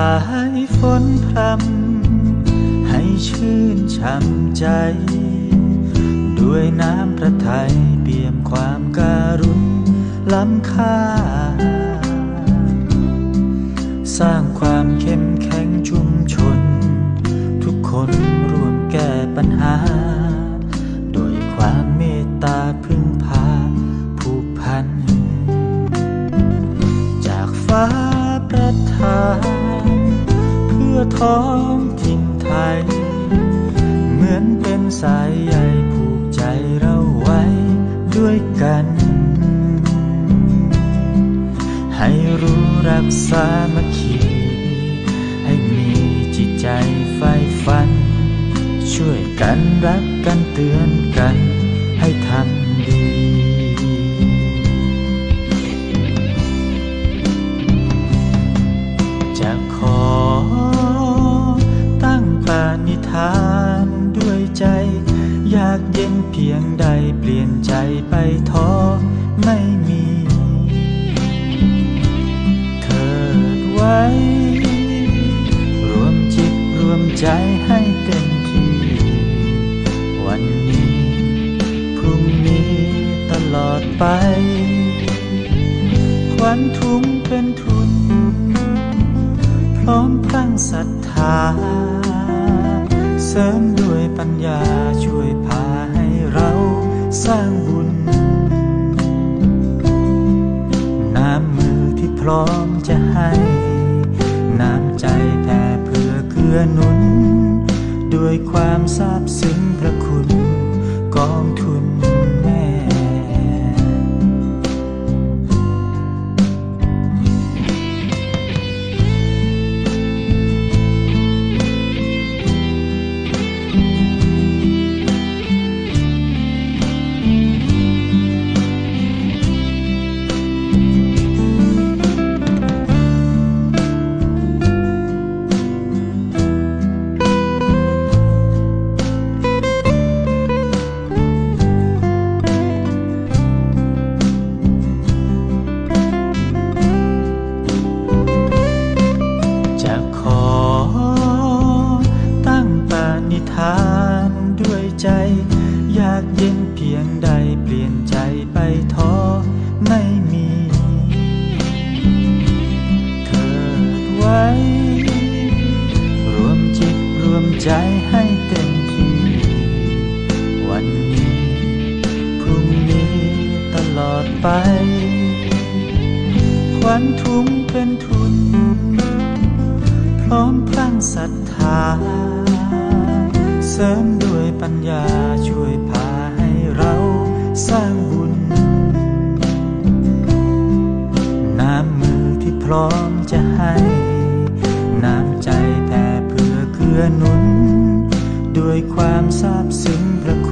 ายฝนพรำให้ชื่นช่ำใจ ด้วยน้ำพระทัยเปี่ยมความการุณล้ำค่า สร้างความเข้มแข็งชุมชน ทุกคนร่วมแก้ปัญหา โดยความเมตตาพึ่งพาผูกพัน จากฟ้า ท้องถิ่นไทย เหมือนเป็นสายใยผูกใจเราไว้ด้วยกัน ให้รู้รักสามัคคี ให้มีจิตใจใฝ่ฝัน ช่วยกันรักกันเตือนกันให้ทำดี พียงใดเปลี่ยนใจไปท้อไม่มี เถิดไว้ รวมจิตรวมใจให้เต็มที่ วันนี้ พรุ่งนี้ตลอดไป ควันทุ่งเป็นทุน พร้อมตั้งศรัทธา เสริมด้วยปัญญาช่วยพาให้เรา สร้างบุญ น้ำมือที่พร้อมจะให้ น้ำใจแผ่เพื่อเกื้อหนุน ด้วยความซาบซึ้งพระ ใจให้เต็มที่ วันนี้ พรุ่งนี้ตลอดไป ควันทุ่งเป็นทุน พร้อมพลังศรัทธา เสริมด้วยปัญญาช่วยพาให้เราสร้างบุญ น้ำมือที่พร้อม ด้วยความซาบซึ้งพระคุณ